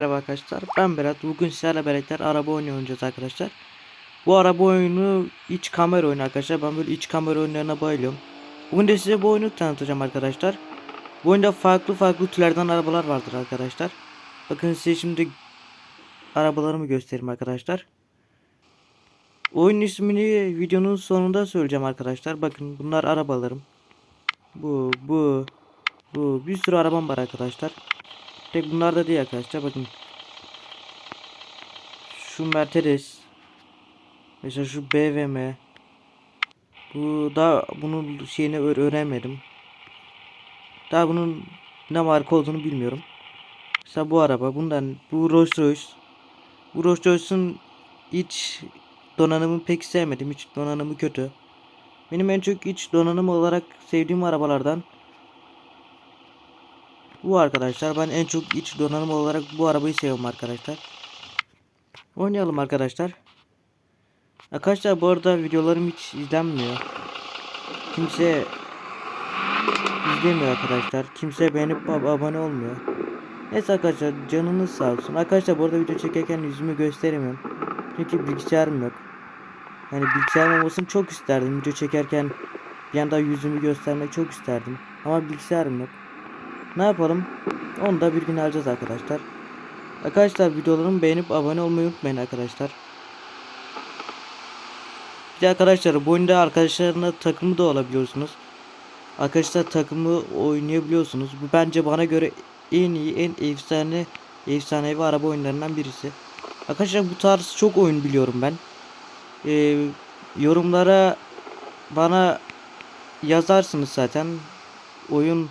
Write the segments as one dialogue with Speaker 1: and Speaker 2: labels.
Speaker 1: Merhaba arkadaşlar ben Berat. Bugün sizlerle birlikte araba oyunu oynayacağız arkadaşlar. Bu araba oyunu iç kamera oyunu arkadaşlar. Ben böyle iç kamera oyunlarına bayılıyorum. Bugün de size bu oyunu tanıtacağım arkadaşlar. Bu oyunda farklı farklı türlerden arabalar vardır arkadaşlar. Bakın size şimdi arabalarımı göstereyim arkadaşlar. Oyun ismini videonun sonunda söyleyeceğim arkadaşlar. Bakın bunlar arabalarım. Bu bu bu. Bir sürü arabam var arkadaşlar Tek bunlar da değil arkadaşlar bakın. Şu Mercedes. Mesela şu BMW. Bu da bunun şeyini öğ- öğrenmedim. Daha bunun ne marka olduğunu bilmiyorum. Mesela bu araba bundan bu Rolls Royce. Bu Rolls Royce'un iç donanımı pek sevmedim. İç donanımı kötü. Benim en çok iç donanım olarak sevdiğim arabalardan bu arkadaşlar ben en çok iç donanım olarak bu arabayı seviyorum arkadaşlar. Oynayalım arkadaşlar. Arkadaşlar bu arada videolarım hiç izlenmiyor. Kimse izlemiyor arkadaşlar. Kimse beğenip ab- abone olmuyor. Neyse arkadaşlar canınız sağ olsun. Arkadaşlar bu arada video çekerken yüzümü gösteremiyorum. Çünkü bilgisayarım yok. Yani bilgisayarım olmasını çok isterdim. Video çekerken bir anda yüzümü göstermek çok isterdim. Ama bilgisayarım yok. Ne yapalım? Onu da bir gün alacağız arkadaşlar. Arkadaşlar videolarımı beğenip abone olmayı unutmayın arkadaşlar. Bir de arkadaşlar bu oyunda arkadaşlarına takımı da olabiliyorsunuz. Arkadaşlar takımı oynayabiliyorsunuz. Bu bence bana göre en iyi, en efsane, efsanevi araba oyunlarından birisi. Arkadaşlar bu tarz çok oyun biliyorum ben. Ee, yorumlara bana yazarsınız zaten. Oyun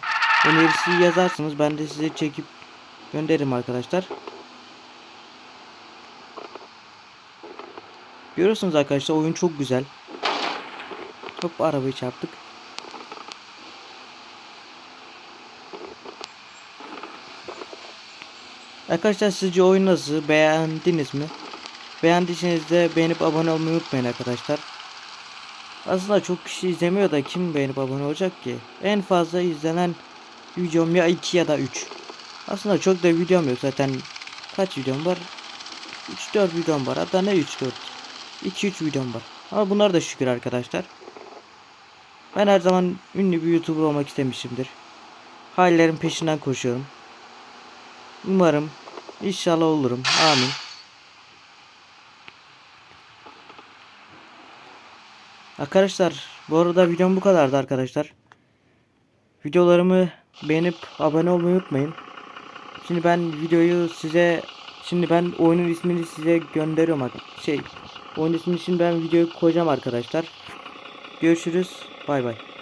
Speaker 1: önerisi yazarsınız. Ben de size çekip gönderirim arkadaşlar. Görüyorsunuz arkadaşlar oyun çok güzel. Hop arabayı çarptık. Arkadaşlar sizce oyun nasıl? Beğendiniz mi? Beğendiyseniz de beğenip abone olmayı unutmayın arkadaşlar. Aslında çok kişi izlemiyor da kim beğenip abone olacak ki? En fazla izlenen videom ya 2 ya da 3. Aslında çok da videom yok zaten. Kaç videom var? 3-4 videom var. Hatta ne 3-4? 2-3 videom var. Ama bunlar da şükür arkadaşlar. Ben her zaman ünlü bir YouTuber olmak istemişimdir. Hayallerin peşinden koşuyorum. Umarım inşallah olurum. Amin. Arkadaşlar bu arada videom bu kadardı arkadaşlar. Videolarımı beğenip abone olmayı unutmayın. Şimdi ben videoyu size şimdi ben oyunun ismini size gönderiyorum şey oyun ismini şimdi ben videoyu koyacağım arkadaşlar. Görüşürüz. Bay bay.